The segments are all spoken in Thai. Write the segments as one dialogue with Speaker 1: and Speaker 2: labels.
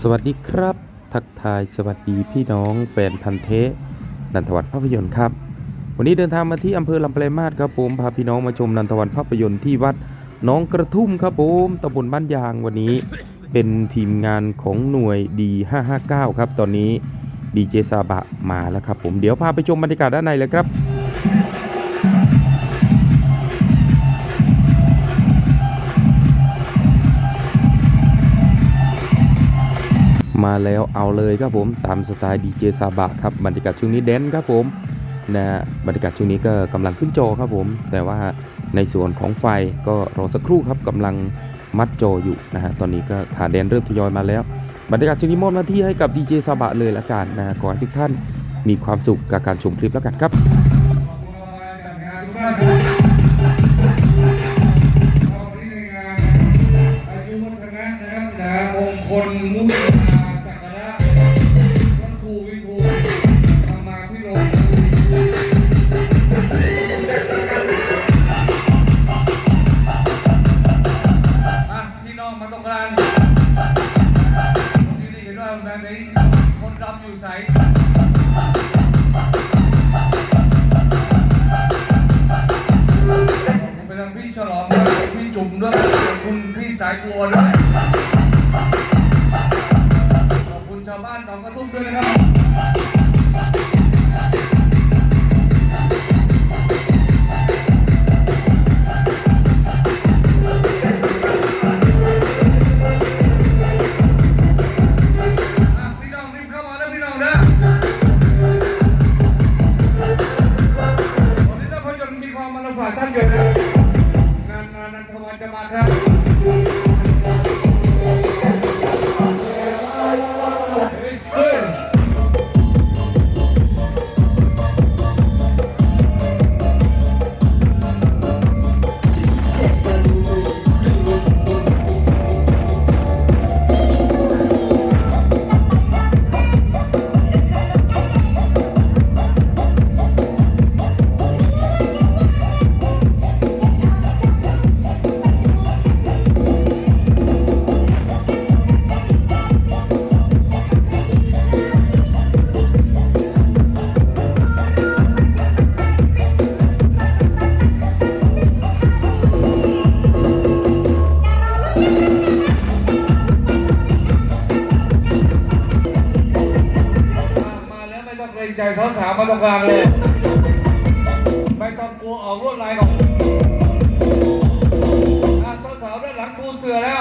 Speaker 1: สวัสดีครับ ทักทายสวัสดีพี่น้องแฟนพันเทนันทวัฒน์ภาพยนตร์ครับ วันนี้เดินทางมาที่อำเภอลำปลายมาศครับผมพาพี่น้องมาชมนันทวันภาพยนตร์ที่วัดน้องกระทุ่มครับผมตำบลบ้านยางวันนี้ เป็นทีมงานของหน่วยดี559ครับ ตอนนี้ดีเจซาบะมาแล้วครับผมเดี๋ยวพาไปชมบรรยากาศด้านในเลยครับ มาแล้วเอาเลยครับผมตามสไตล์ดีเจซาบะครับบรรยากาศช่วงนี้แดนครับผมนะบรรยากาศช่วงนี้ก็กำลังขึ้นจอครับผม แต่ว่าในส่วนของไฟก็รอสักครู่ครับกำลังมัดจออยู่นะฮะตอนนี้ก็ขาแดนเริ่มทยอยมาแล้ว บรรยากาศช่วงนี้มอบหน้าที่ให้กับดีเจซาบะเลยละกันนะขอให้ทุกท่านมีความสุขกับการชมคลิปแล้วกันครับ
Speaker 2: คนรำอยู่ใสไปทางพี่ฉลองด้วยพี่จุ่มด้วยขอบคุณพี่สายบัวด้วยขอบคุณชาวบ้านหนองกระทุ่มด้วยนะครับ ใจเขาสาวมาตรงกลางเลย ไม่ต้องกลัวออกรวดลายหรอกอะสาวๆด้านหลังปูเสือแล้ว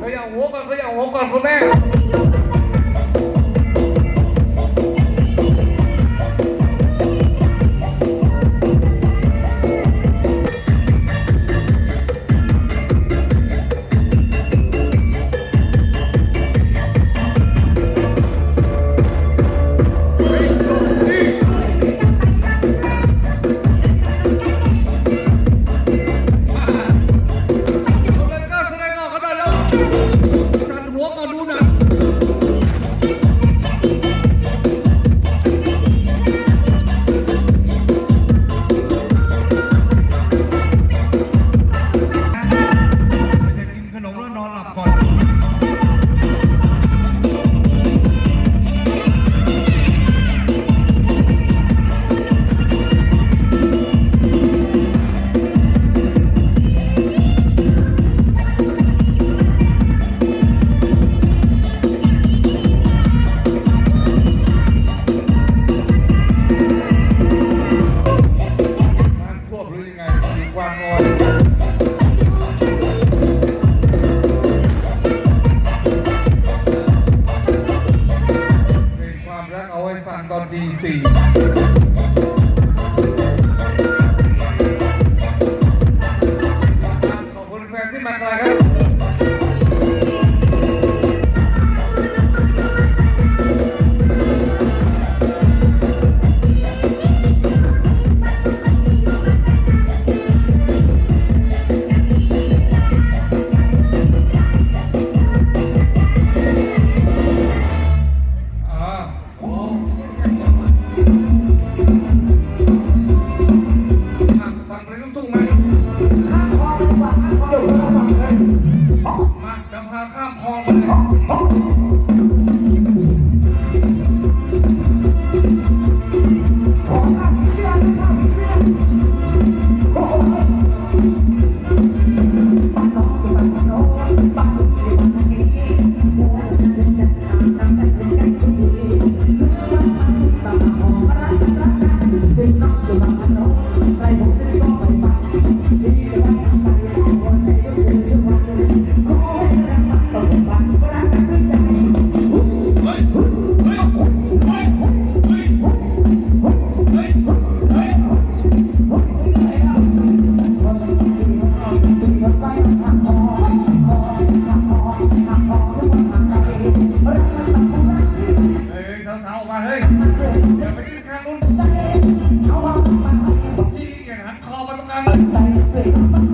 Speaker 2: ขยับหัวก่อนขยับหัวก่อนคุณแม่ เคอมาตรงกลางเลย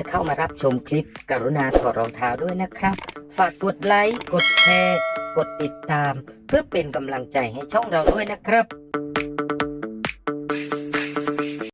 Speaker 3: จะเข้ามารับชมคลิป กรุณาถอดรองเท้าด้วยนะครับ ฝากกดไลค์ กดแชร์ กดติดตาม เพื่อเป็นกำลังใจให้ช่องเราด้วยนะครับ